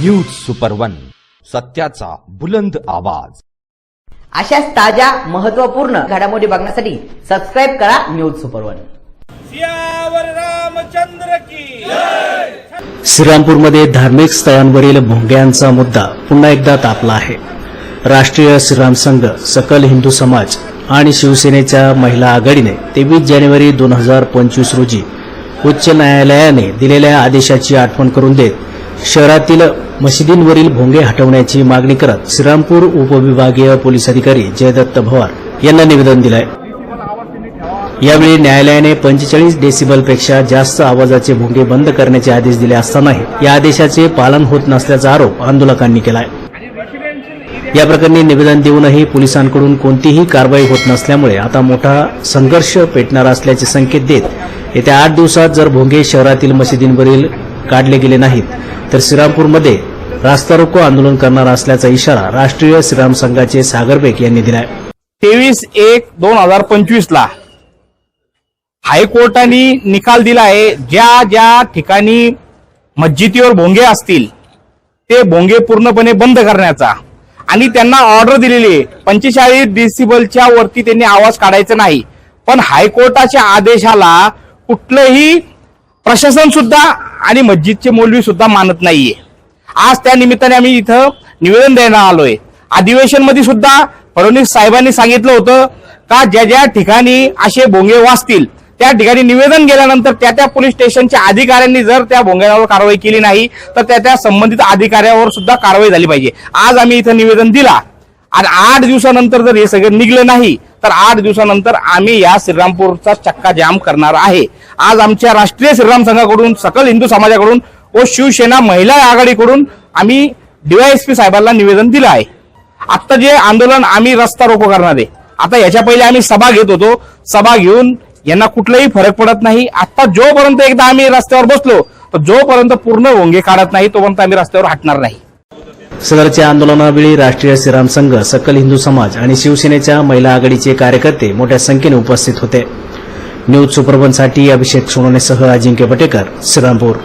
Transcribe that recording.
News super one सत्याचा बुलंद आवाज. अशाच ताज्या महत्त्वपूर्ण घडामोडी बघण्यासाठी सबस्क्राईब करा news super one Siyavar Ramchandra की श्रीरामपूरमध्ये धार्मिक स्थळांवरील भोंग्यांचा मुद्दा पुन्हा एकदा तापला आहे. राष्ट्रीय श्रीराम संघ सकल हिंदू समाज आणि शिवसेनेच्या महिला आघाडीने तेवीस जानेवारी दोन हजार पंचवीस रोजी उच्च न्यायालयाने दिलेल्या आदेशाची आठवण करून देत शहरातील मशिदींवरील भोंगे हटवण्याची मागणी करत श्रीरामपूर उपविभागीय पोलीस अधिकारी जयदत्त भवार यांना निवेदन दिलंय. यावेळी न्यायालयाने पंचेचाळीस डेसिबलपेक्षा जास्त आवाजाचे भोंगे बंद करण्याचे आदेश दिले असतानाही या आदेशाचे पालन होत नसल्याचा आरोप आंदोलकांनी केला आहे या प्रकरणी निवेदन देऊनही पोलिसांकडून कोणतीही कारवाई होत नसल्यामुळे आता मोठा संघर्ष पेटणार असल्याचे संकेत देत येत्या आठ दिवसात जर भोंगे शहरातील मशिदींवरील काढले गेले नाहीत. तर श्रीरामपूरमध्ये रास्ता रोको आंदोलन करणार असल्याचा इशारा राष्ट्रीय श्रीराम संघाचे सागर बेग यांनी दिलाय. तेवीस एक दोन हजार पंचवीस ला हायकोर्टाने निकाल दिला आहे. ज्या ज्या ठिकाणी मस्जिदीवर भोंगे असतील ते भोंगे पूर्णपणे बंद करण्याचा आणि त्यांना ऑर्डर दिलेली आहे. पंचेचाळीस डिसिबलच्या वरती त्यांनी आवाज काढायचा नाही. पण हायकोर्टाच्या आदेशाला कुठलंही प्रशासन सुद्धा आणि मस्जिदचे मौलवी सुद्धा मानत नाहीये. आज त्या निमित्ताने आम्ही इथं निवेदन द्यायला आलोय. अधिवेशनमध्ये सुद्धा फडणवीस साहेबांनी सांगितलं होतं का ज्या ज्या ठिकाणी असे भोंगे वाचतील त्या ठिकाणी निवेदन गेल्यानंतर त्या त्या पोलीस स्टेशनच्या अधिकाऱ्यांनी जर त्या भोंग्यावर कारवाई केली नाही तर त्या त्या संबंधित अधिकाऱ्यावर सुद्धा कारवाई झाली पाहिजे. आज आम्ही इथं निवेदन दिला. आणि आठ दिवसानंतर जर हे सगळं निघलं नाही तर आठ दिवसानंतर आम्ही या श्रीरामपूरचा चक्का जाम करणार आहे. आज आमच्या राष्ट्रीय श्रीराम संघाकडून सकल हिंदू समाजाकडून व शिवसेना महिला आघाडीकडून आम्ही डीवायएसपी साहेबांना निवेदन दिलं आहे. आता जे आंदोलन आम्ही रस्ता रोको करणार आहे. आता याच्या पहिले आम्ही सभा घेत होतो. सभा घेऊन यांना कुठलाही फरक पडत नाही. आता जोपर्यंत एकदा आम्ही रस्त्यावर बसलो तर जोपर्यंत पूर्ण ओंगे काढत नाही तोपर्यंत आम्ही रस्त्यावर हटणार नाही. सदरच्या आंदोलनावेळी राष्ट्रीय श्रीराम संघ सकल हिंदू समाज आणि शिवसेनेच्या महिला आघाडीचे कार्यकर्ते मोठ्या संख्येने उपस्थित होते. न्यूज सुपरबनसाठी अभिषेक सोनवणेसह अजिंक्य पटेकर श्रीरामपूर